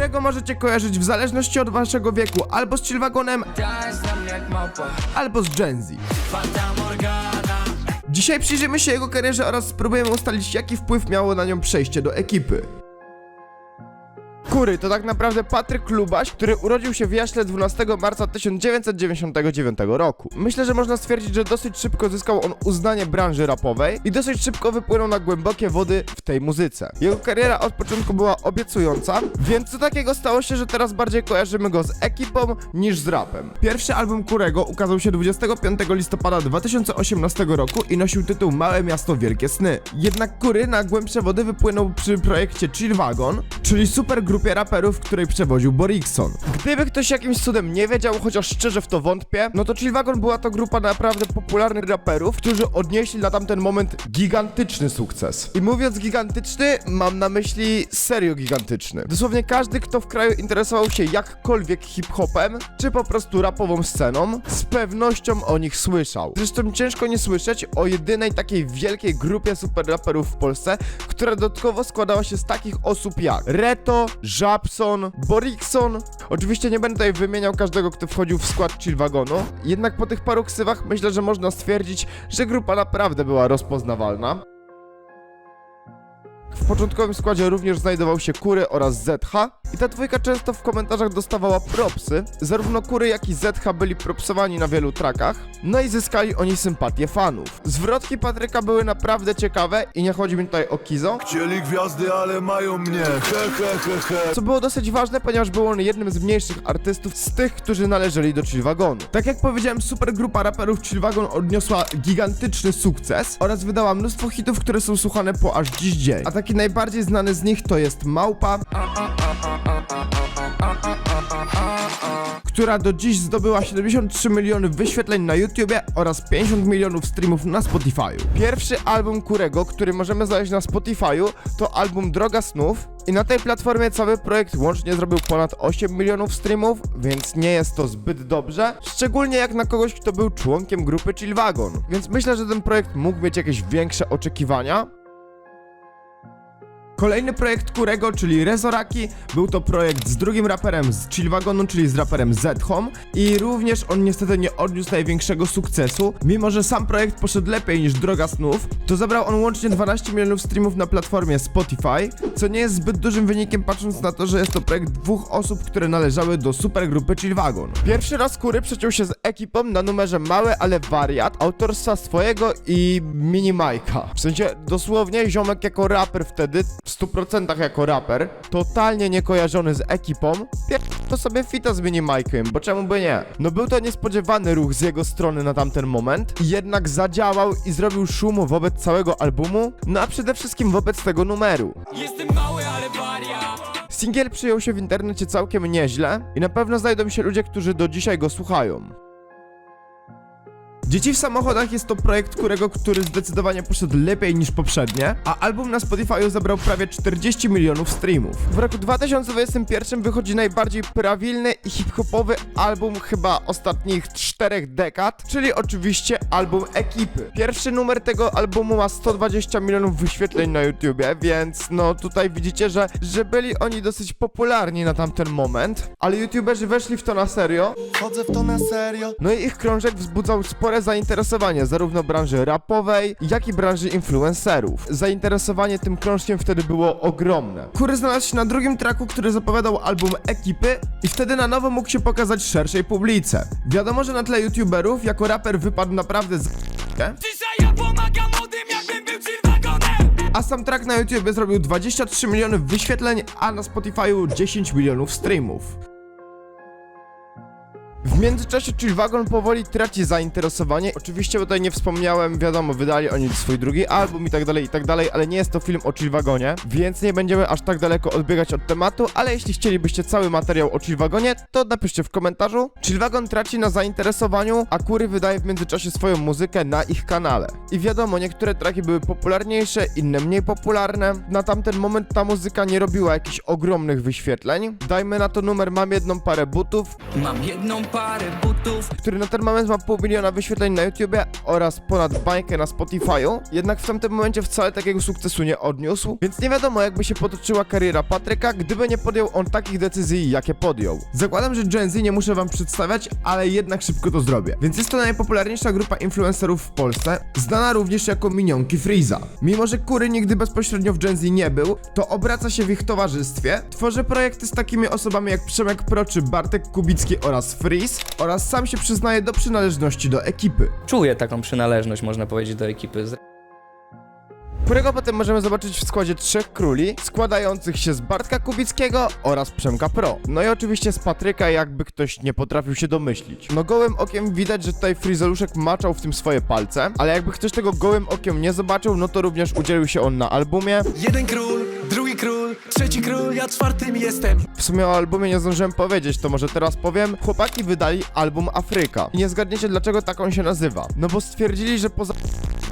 Kurego możecie kojarzyć w zależności od waszego wieku albo z Chillwagonem, albo z Gen Z. Dzisiaj przyjrzymy się jego karierze oraz spróbujemy ustalić jaki wpływ miało na nią przejście do ekipy. Kury to tak naprawdę Patryk Lubaś, który urodził się w Jaśle 12 marca 1999 roku. Myślę, że można stwierdzić, że dosyć szybko zyskał on uznanie branży rapowej i dosyć szybko wypłynął na głębokie wody w tej muzyce. Jego kariera od początku była obiecująca, więc co takiego stało się, że teraz bardziej kojarzymy go z ekipą niż z rapem. Pierwszy album Kurego ukazał się 25 listopada 2018 roku i nosił tytuł Małe miasto, wielkie sny. Jednak Kury na głębsze wody wypłynął przy projekcie Chill Wagon, czyli super grupie raperów, której przewoził Borikson. Gdyby ktoś jakimś cudem nie wiedział, chociaż szczerze w to wątpię, no to Chill Wagon była to grupa naprawdę popularnych raperów, którzy odnieśli na tamten moment gigantyczny sukces. I mówiąc gigantyczny, mam na myśli serio gigantyczny. Dosłownie każdy, kto w kraju interesował się jakkolwiek hip-hopem, czy po prostu rapową sceną, z pewnością o nich słyszał. Zresztą ciężko nie słyszeć o jedynej takiej wielkiej grupie super raperów w Polsce, która dodatkowo składała się z takich osób jak Reto, Żabson, Borikson. Oczywiście nie będę tutaj wymieniał każdego, kto wchodził w skład Chillwagonu, jednak po tych paru ksywach myślę, że można stwierdzić, że grupa naprawdę była rozpoznawalna. W początkowym składzie również znajdował się Kury oraz ZH i ta dwójka często w komentarzach dostawała propsy. Zarówno Kury, jak i ZH byli propsowani na wielu trackach, no i zyskali oni sympatię fanów. Zwrotki Patryka były naprawdę ciekawe i nie chodzi mi tutaj o Kizo, Chcieli gwiazdy, ale mają mnie, he he he he co było dosyć ważne, ponieważ był on jednym z mniejszych artystów z tych, którzy należeli do Chillwagonu. Tak jak powiedziałem, supergrupa raperów Chillwagon odniosła gigantyczny sukces oraz wydała mnóstwo hitów, które są słuchane po aż dziś dzień. A taki najbardziej znany z nich to jest Małpa, która do dziś zdobyła 73 miliony wyświetleń na YouTubie oraz 50 milionów streamów na Spotify'u. Pierwszy album Kurego, który możemy znaleźć na Spotify'u, to album Droga Snów i na tej platformie cały projekt łącznie zrobił ponad 8 milionów streamów, więc nie jest to zbyt dobrze, szczególnie jak na kogoś, kto był członkiem grupy Chillwagon. Więc myślę, że ten projekt mógł mieć jakieś większe oczekiwania, Kolejny projekt Kurego, czyli Rezoraki, był to projekt z drugim raperem z Chillwagonu, czyli z raperem Z-Home i również on niestety nie odniósł największego sukcesu, mimo że sam projekt poszedł lepiej niż Droga Snów, to zebrał on łącznie 12 milionów streamów na platformie Spotify, co nie jest zbyt dużym wynikiem patrząc na to, że jest to projekt dwóch osób, które należały do supergrupy Chillwagon. Pierwszy raz Kury przeciął się z ekipą na numerze Mały, ale wariat, autorstwa swojego i Mini Majka. W sensie dosłownie ziomek jako raper wtedy, w 100% jako raper, totalnie niekojarzony z ekipą, to sobie fita z Mini Majkiem, bo czemu by nie? No był to niespodziewany ruch z jego strony na tamten moment, jednak zadziałał i zrobił szum wobec całego albumu, no a przede wszystkim wobec tego numeru. Jestem mały, ale wariat Singiel przyjął się w internecie całkiem nieźle i na pewno znajdą się ludzie, którzy do dzisiaj go słuchają. Dzieci w samochodach jest to projekt Kurego, który zdecydowanie poszedł lepiej niż poprzednie, a album na Spotify'u zebrał prawie 40 milionów streamów. W roku 2021 wychodzi najbardziej prawilny i hip-hopowy album chyba ostatnich czterech dekad, czyli oczywiście album Ekipy. Pierwszy numer tego albumu ma 120 milionów wyświetleń na YouTubie, więc no tutaj widzicie, że, że byli oni dosyć popularni na tamten moment, ale YouTuberzy weszli w to na serio Chodzę w to na serio no i ich krążek wzbudzał spore zainteresowanie zarówno branży rapowej, jak i branży influencerów. Zainteresowanie tym krążkiem wtedy było ogromne. Kury znalazł się na drugim tracku, który zapowiadał album ekipy i wtedy na nowo mógł się pokazać szerszej publice. Wiadomo, że na tle youtuberów jako raper wypadł naprawdę z... A sam track na YouTube zrobił 23 miliony wyświetleń, a na Spotify'u 10 milionów streamów. W międzyczasie Chillwagon powoli traci zainteresowanie. Oczywiście tutaj nie wspomniałem, wiadomo, wydali oni swój drugi album i tak dalej, i tak dalej, ale nie jest to film o Chillwagonie, więc nie będziemy aż tak daleko odbiegać od tematu, ale jeśli chcielibyście cały materiał o Chillwagonie, to napiszcie w komentarzu. Chillwagon traci na zainteresowaniu, a Kury wydaje w międzyczasie swoją muzykę na ich kanale. I wiadomo, niektóre traki były popularniejsze, inne mniej popularne. Na tamten moment ta muzyka nie robiła jakichś ogromnych wyświetleń. Dajmy na to numer Mam jedną parę butów, Mam jedną parę butów który na ten moment ma pół miliona wyświetleń na YouTubie oraz ponad bańkę na Spotify'u, jednak w tamtym momencie wcale takiego sukcesu nie odniósł, więc nie wiadomo jakby się potoczyła kariera Patryka, gdyby nie podjął on takich decyzji, jakie podjął. Zakładam, że Gen Z nie muszę wam przedstawiać, ale jednak szybko to zrobię. Więc jest to najpopularniejsza grupa influencerów w Polsce, znana również jako minionki Freeza. Mimo, że Kury nigdy bezpośrednio w Gen Z nie był, to obraca się w ich towarzystwie, tworzy projekty z takimi osobami jak Przemek Pro czy Bartek Kubicki oraz Freeze oraz sam się przyznaje do przynależności do ekipy. Czuję taką przynależność, można powiedzieć, do ekipy. Z- którego potem możemy zobaczyć w składzie trzech króli, składających się z Bartka Kubickiego oraz Przemka Pro. No i oczywiście z Patryka, jakby ktoś nie potrafił się domyślić. No gołym okiem widać, że tutaj Frizeluszek maczał w tym swoje palce, ale jakby ktoś tego gołym okiem nie zobaczył, no to również udzielił się on na albumie. Jeden król, trzeci król, ja czwartym jestem W sumie o albumie nie zdążyłem powiedzieć, to może teraz powiem. Chłopaki wydali album Afryka. I nie zgadniecie dlaczego tak on się nazywa. No bo stwierdzili, że poza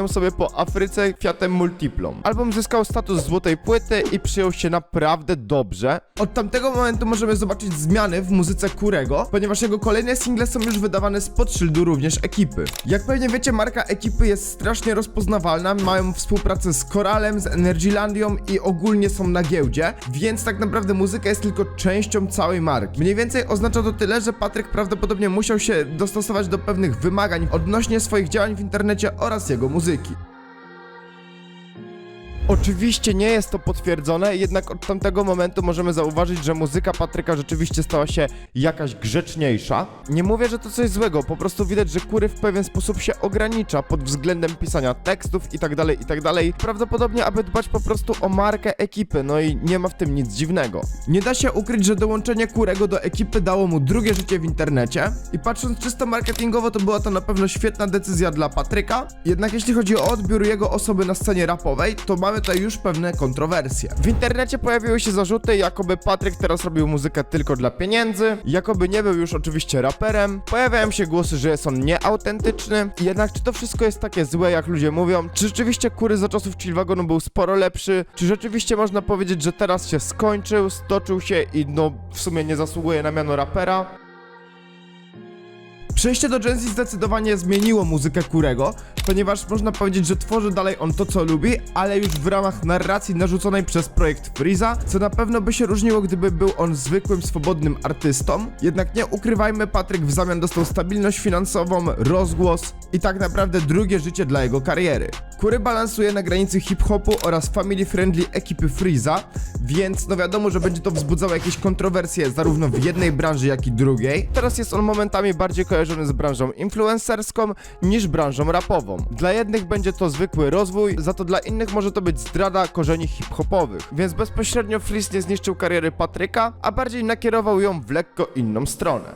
sobie po Afryce kwiatem multiplom. Album zyskał status złotej płyty i przyjął się naprawdę dobrze. Od tamtego momentu możemy zobaczyć zmiany w muzyce Kurego, ponieważ jego kolejne single są już wydawane spod szyldu również ekipy. Jak pewnie wiecie, marka ekipy jest strasznie rozpoznawalna, mają współpracę z Koralem, z Energylandią i ogólnie są na giełdzie, więc tak naprawdę muzyka jest tylko częścią całej marki. Mniej więcej oznacza to tyle, że Patryk prawdopodobnie musiał się dostosować do pewnych wymagań odnośnie swoich działań w internecie oraz jego muzyki. dizer que Oczywiście nie jest to potwierdzone, jednak od tamtego momentu możemy zauważyć, że muzyka Patryka rzeczywiście stała się jakaś grzeczniejsza. Nie mówię, że to coś złego, po prostu widać, że Kury w pewien sposób się ogranicza pod względem pisania tekstów i tak dalej, i tak. Prawdopodobnie, aby dbać po prostu o markę ekipy, no i nie ma w tym nic dziwnego. Nie da się ukryć, że dołączenie Kurego do ekipy dało mu drugie życie w internecie i patrząc czysto marketingowo, to była to na pewno świetna decyzja dla Patryka. Jednak jeśli chodzi o odbiór jego osoby na scenie rapowej, to mamy tutaj już pewne kontrowersje. W internecie pojawiły się zarzuty, jakoby Patryk teraz robił muzykę tylko dla pieniędzy, jakoby nie był już oczywiście raperem. Pojawiają się głosy, że jest on nieautentyczny. Jednak czy to wszystko jest takie złe, jak ludzie mówią? Czy rzeczywiście Kury za czasów Chillwagonu był sporo lepszy? Czy rzeczywiście można powiedzieć, że teraz się skończył, stoczył się i no w sumie nie zasługuje na miano rapera? Przejście do Gen Z zdecydowanie zmieniło muzykę Kurego, ponieważ można powiedzieć, że tworzy dalej on to, co lubi, ale już w ramach narracji narzuconej przez projekt Freeza, co na pewno by się różniło, gdyby był on zwykłym, swobodnym artystą. Jednak nie ukrywajmy, Patryk w zamian dostał stabilność finansową, rozgłos i tak naprawdę drugie życie dla jego kariery. Kury balansuje na granicy hip-hopu oraz family-friendly ekipy Freeza, więc no wiadomo, że będzie to wzbudzało jakieś kontrowersje zarówno w jednej branży, jak i drugiej. Teraz jest on momentami bardziej kojarzony z branżą influencerską niż branżą rapową. Dla jednych będzie to zwykły rozwój, za to dla innych może to być zdrada korzeni hip-hopowych. Więc bezpośrednio Freeze nie zniszczył kariery Patryka, a bardziej nakierował ją w lekko inną stronę.